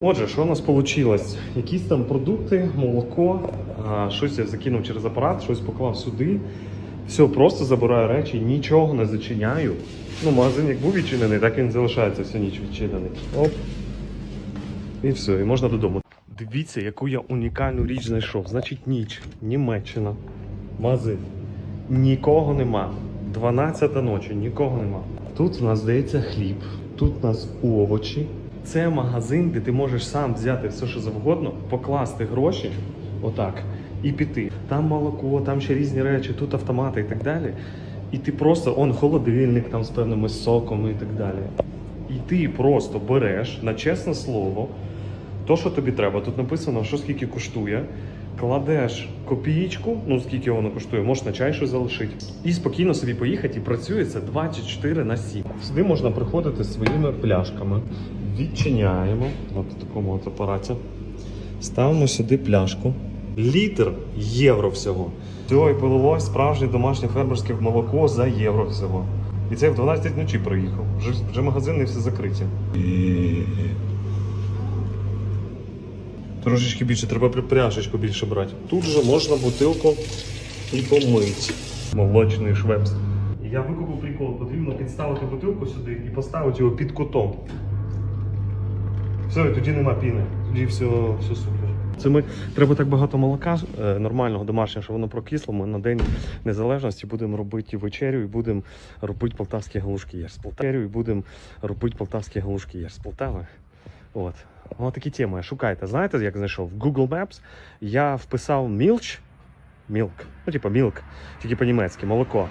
Отже, що у нас вийшло? Якісь там продукти, молоко, щось я закинув через апарат, щось поклав сюди. Все, просто забираю речі, нічого не зачиняю. Ну, магазин як був відчинений, так він залишається всю ніч відчинений. Оп. І все, і можна додому. Дивіться, яку я унікальну річ знайшов. Значить, ніч, Німеччина, магазин. Нікого нема. 12 ночі, нікого нема. Тут у нас здається хліб, тут у нас овочі. Це магазин, де ти можеш сам взяти все, що завгодно, покласти гроші, отак, і піти. Там молоко, там ще різні речі, тут автомати і так далі. І ти просто, он холодильник там з певними соками і так далі. І ти просто береш на чесне слово, то, що тобі треба. Тут написано, що скільки коштує. Кладеш копієчку, ну скільки воно коштує, можеш на чай щось залишити. І спокійно собі поїхати, і працює це 24 на 7. Сюди можна приходити своїми пляшками. Відчиняємо от в такому от апараті. Ставимо сюди пляшку. Літр євро всього. Все, і полилось справжнє домашнє фермерське молоко за євро всього. І це в 12 ночі приїхав. Вже, вже магазини всі закриті. Трошечки більше, треба пряжечку більше брати. Тут же можна бутилку і помити. Молочний швепс. Я викупив прикол, потрібно підставити бутилку сюди і поставити його під кутом. Все, і тоді нема піни. Тоді все, все супер. Це ми треба так багато молока е, нормального домашнього, що воно прокисло. Ми на день незалежності будемо робити вечерю і будемо робити полтавські галушки. З Полтави і будемо робити полтавські галушки. З Полтави. От. Ось такі теми. Шукайте. Знаєте, як знайшов? В Google Maps я вписав milch, milk, ну типу milk, тільки по-німецьки, молоко.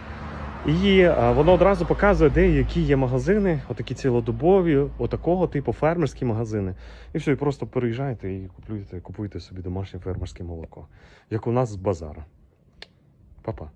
І а, воно одразу показує, де які є магазини, отакі цілодобові, отакого типу фермерські магазини. І все, і просто переїжджайте і купуєте, купуєте собі домашнє фермерське молоко, як у нас з базара. Па-па.